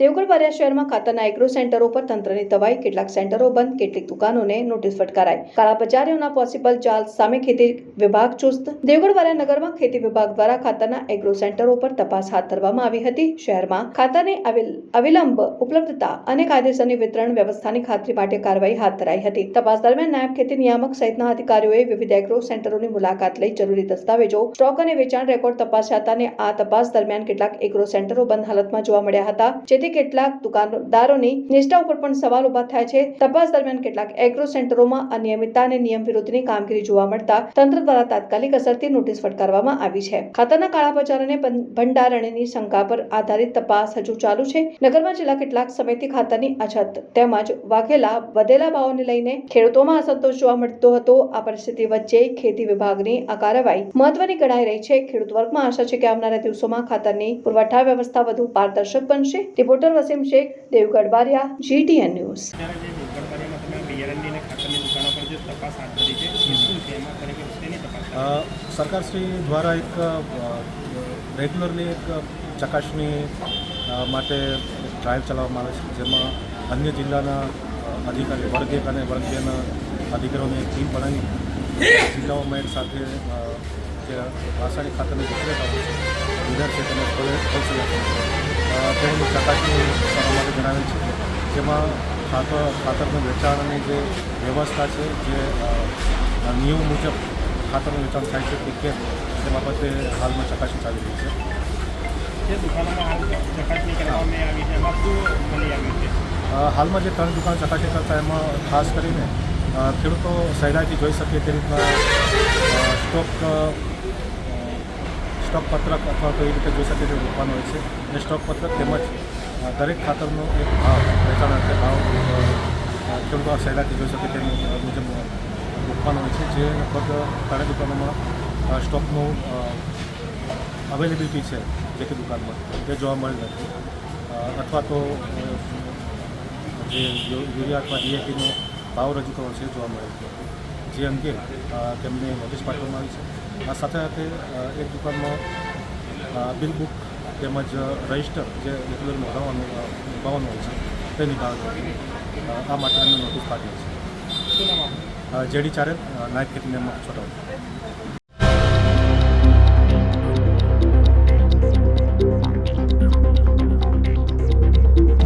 દેવગઢ શહેરમાં ખાતરના એગ્રો સેન્ટરો પર તંત્રની તવાઈ, કેટલાક સેન્ટરો બંધ, કેટલીક દુકાનોને નોટિસ ફટકારાઈ. કાળા બજારીઓના પોસિબલ ચાલ સામે ખેતી વિભાગ ચુસ્ત. દેવગઢ નગરમાં ખેતી વિભાગ દ્વારા ખાતરના એગ્રો સેન્ટરો પર તપાસ હાથ ધરવામાં આવી હતી. શહેરમાં ખાતરની અવિલંબ ઉપલબ્ધતા અને કાયદેસરની વિતરણ વ્યવસ્થાની ખાતરી માટે કાર્યવાહી હાથ ધરાઈ હતી. તપાસ દરમિયાન નાયબ ખેતી નિયામક સહિતના અધિકારીઓએ વિવિધ એગ્રો સેન્ટરોની મુલાકાત લઈ જરૂરી દસ્તાવેજો, સ્ટોક અને વેચાણ રેકોર્ડ તપાસ્યા હતા અને આ તપાસ દરમિયાન કેટલાક એગ્રો સેન્ટરો બંધ હાલતમાં જોવા મળ્યા હતા. જેથી કેટલાક દુકાનદારોની નિષ્ઠા ઉપર પણ સવાલ ઊભા થાય છે. તપાસ દરમિયાન કેટલાક એગ્રો સેન્ટરોમાં અનિયમિતતા અને નિયમ વિરુદ્ધની કામગીરી જોવા મળતા તંત્ર દ્વારા તાત્કાલિક અસરથી નોટિસ ફટકારવામાં આવી છે. ખાતાના કાળા બજાર અને ભંડારણની શંકા પર આધારિત તપાસ હજુ ચાલુ છે. નગરમાં છેલ્લા કેટલાક સમયથી ખાતાની અછત તેમજ વાઘેલા, વધેલા ભાવોને લઈને ખેડૂતોમાં અસંતોષ જોવા મળતો હતો. આ પરિસ્થિતિ વચ્ચે ખેતી વિભાગની આ કાર્યવાહી મહત્વની ગણાઈ રહી છે. ખેડૂત વર્ગમાં આશા છે કે આવનારા દિવસોમાં ખાતરની પુરવઠા વ્યવસ્થા વધુ પારદર્શક બનશે. Reporter Wasim Shaikh Devgadh Baria GTN news. સરકારશ્રી દ્વારા એક રેગ્યુલરની રેગ્યુલરલી એક ચકાસણી માટે ટ્રાયલ ચલાવવામાં આવે છે જેમાં અન્ય જિલ્લાના અધિકારી વર્ગ એક અને વર્ગ બેના અધિકારીઓની એક ટીમ બનાવી જિલ્લાઓમાં સાથે જે રાસાયણિક ખાતરની વિક્રેતાઓ છે છે અ, તેની ચકાસણી કરવા માટે જણાવેલ છે. જેમાં ખાતર ખાતરનું વેચાણની જે વ્યવસ્થા છે જે નિયમ મુજબ ખાતરનું વેચાણ થાય છે કે કેમ? તે બાબતે હાલમાં ચકાસણી ચાલી રહી છે. જે દુકાનોમાં ચકાસણી કરવામાં આવી છે એમાં શું મળી આવ્યું છે? હાલમાં જે ત્રણ દુકાન ચકાસણી કરતા એમાં ખાસ કરીને ખેડૂતો સહેલાઈથી જોઈ શકે તે રીતના સ્ટોક સ્ટોક પત્રક અથવા તો એ રીતે જોઈ શકે તે દુકાનો હોય છે. એ સ્ટોક પત્રક તેમજ દરેક ખાતરનો એક ભાવ, વેચાણ અર્થે ભાવ ખેડૂતો સહેલાથી જોઈ શકે તે મુજબ દુકાનો હોય છે, જે લગભગ ઘણા દુકાનોમાં સ્ટોકનું અવેલેબિલિટી છે જે કે દુકાનમાં, તે જોવા મળે નથી અથવા તો જે યુરિયા અથવા ડીએપીનો ભાવ રજૂ કરવો છે જોવા મળે છે. જે અંગે તેમને નોટિસ પાઠવવામાં આવી છે. આ સાથે સાથે એક દુકાનમાં બિલ બુક તેમજ રજિસ્ટર જે રેગ્યુલર નોંધાવવાનું અ, હોય છે તે નિભાવવાનું આ માટે નોટિસ પાઠવી છે. જેડી ચારે નાયબ ખેતી નિયામક છોટાઉદેપુર